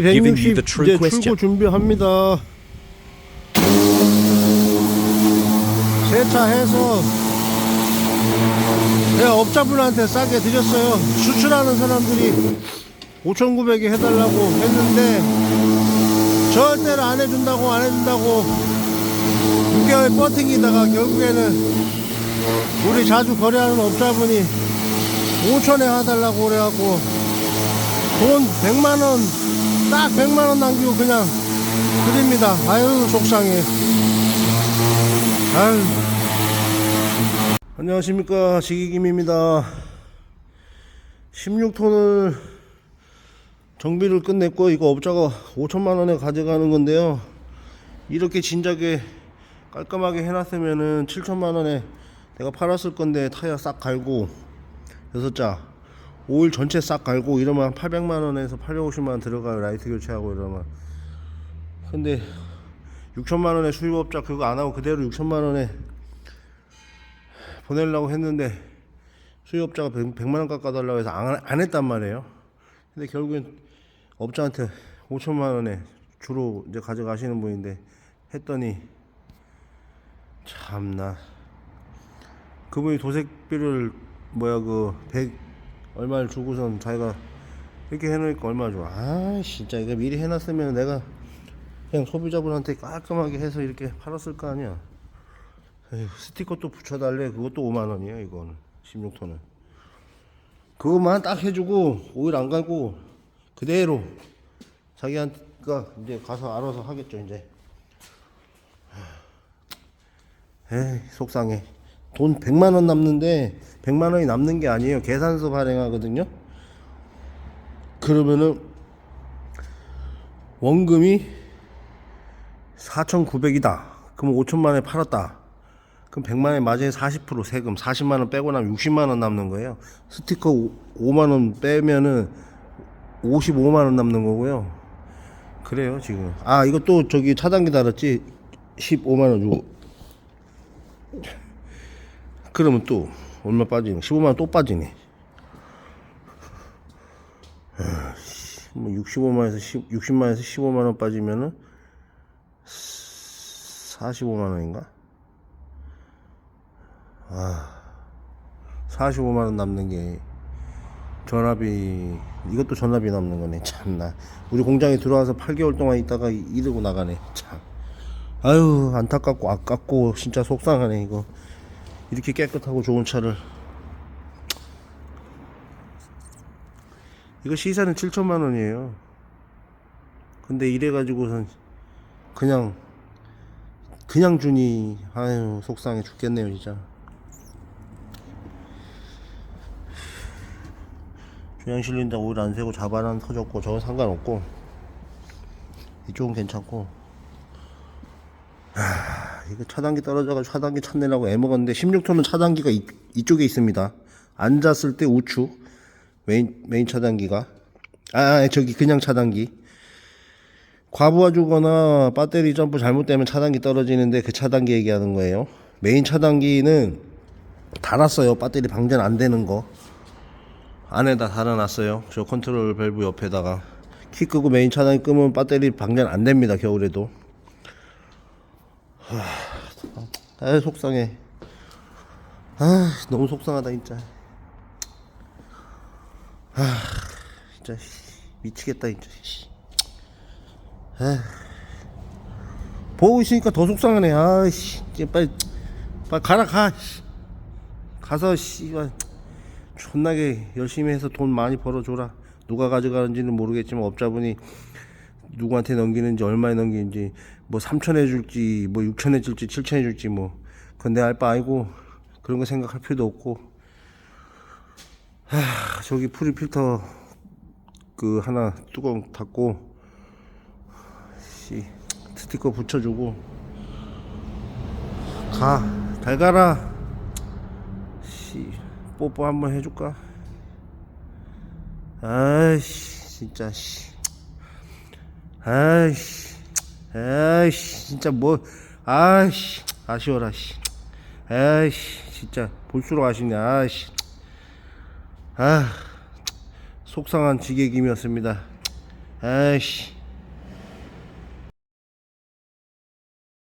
giving you D160 the true 이제. 출고 준비합니다. 세차해서 내가 업자분한테 싸게 드렸어요. 수출하는 사람들이 5,900에 해달라고 했는데 절대로 안 해준다고 안 해준다고 6개월 버팅기다가 결국에는 우리 자주 거래하는 업자분이 5천에 해달라고 그래갖고 돈 100만원 딱 100만원 남기고 그냥 드립니다. 아유 속상해 아유. 안녕하십니까. 지기김입니다. 16톤을 정비를 끝냈고 이거 업자가 5천만원에 가져가는 건데요. 이렇게 진작에 깔끔하게 해놨으면은 7천만원에 내가 팔았을 건데 타이어 싹 갈고 여섯 자 오일 전체 싹 갈고 이러면 한 800만 원에서 850만 원 들어가요. 라이트 교체하고 이러면. 근데 6천만 원에 수입업자 그거 안 하고 그대로 6천만 원에 보내려고 했는데 수입업자가 100, 만원 깎아달라고 해서 안, 안 했단 말이에요. 근데 결국엔 업자한테 5천만 원에 주로 이제 가져가시는 분인데 했더니 참나. 그분이 도색비를 뭐야 그 100 얼마를 주고선 자기가 이렇게 해놓으니까 얼마 좋아. 아 진짜 이거 미리 해놨으면 내가 그냥 소비자분한테 깔끔하게 해서 이렇게 팔았을 거 아니야. 에휴, 스티커 또 붙여달래. 그것도 5만 원이야 이거는. 16톤은. 그것만 딱 해주고 오일 안 갈고 그대로 자기한테가 이제 가서 알아서 하겠죠 이제. 에이 속상해 돈 100만 원 남는데 100만 원이 남는 게 아니에요. 계산서 발행하거든요. 그러면은 원금이 4,900이다. 그럼 5천만 원에 팔았다. 그럼 100만 원에 맞아야 40% 세금. 40만 원 빼고 나면 60만 원 남는 거예요. 스티커 5만 원 빼면은 55만 원 남는 거고요. 그래요 지금. 아 이것도 저기 차단기 달았지? 15만 원 주고 그러면 또 얼마 빠지네 15만 원 또 빠지네 아, 씨, 뭐 65만에서 10, 60만에서 15만 원 빠지면은 45만 원인가? 아 45만 원 남는 게 전압이 이것도 전압이 남는 거네. 참나. 우리 공장에 들어와서 8개월 동안 있다가 이러고 나가네. 참. 아유 안타깝고 아깝고 진짜 속상하네 이거 이렇게 깨끗하고 좋은 차를. 이거 시세는 7천만 원이에요. 근데 이래가지고선 그냥 그냥 주니 아유 속상해 죽겠네요 진짜. 주행 실린다 오일 안 새고 자바람 터졌고 저건 상관없고 이쪽은 괜찮고 이거 차단기 떨어져가지고 차단기 찾내려고 애먹었는데 16톤은 차단기가 이, 이쪽에 있습니다. 앉았을 때 우측 메인 메인 차단기가 아, 아 저기 그냥 차단기 과부하 주거나 배터리 점프 잘못되면 차단기 떨어지는데 그 차단기 얘기하는 거예요. 메인 차단기는 달았어요. 배터리 방전 안 되는 거 안에다 달아놨어요. 저 컨트롤 밸브 옆에다가 키 끄고 메인 차단기 끄면 배터리 방전 안 됩니다. 겨울에도. 아 속상해. 아 너무 속상하다 진짜. 아 진짜 씨, 미치겠다 진짜 씨. 아. 보고 있으니까 더 속상하네. 아씨. 이제 빨리 빨리 가라 가 씨. 가서 씨발. 존나게 열심히 해서 돈 많이 벌어줘라. 누가 가져가는지는 모르겠지만 업자분이 누구한테 넘기는지 얼마에 넘기는지 뭐 3천 해줄지 뭐 6천 해줄지 7천 해줄지 뭐. 그건 내알바 아니고 그런 거 생각할 필요도 없고. 하, 저기 프리 필터 그 하나 뚜껑 닫고 씨 스티커 붙여주고. 가잘 가라. 씨 뽀뽀 한번 해줄까? 아이씨 진짜 씨 아이씨, 아이씨, 진짜 뭐, 아이씨, 아쉬워라, 씨. 아이씨, 진짜 볼수록 아쉽네, 아이씨. 아, 속상한 지객임이었습니다. 아이씨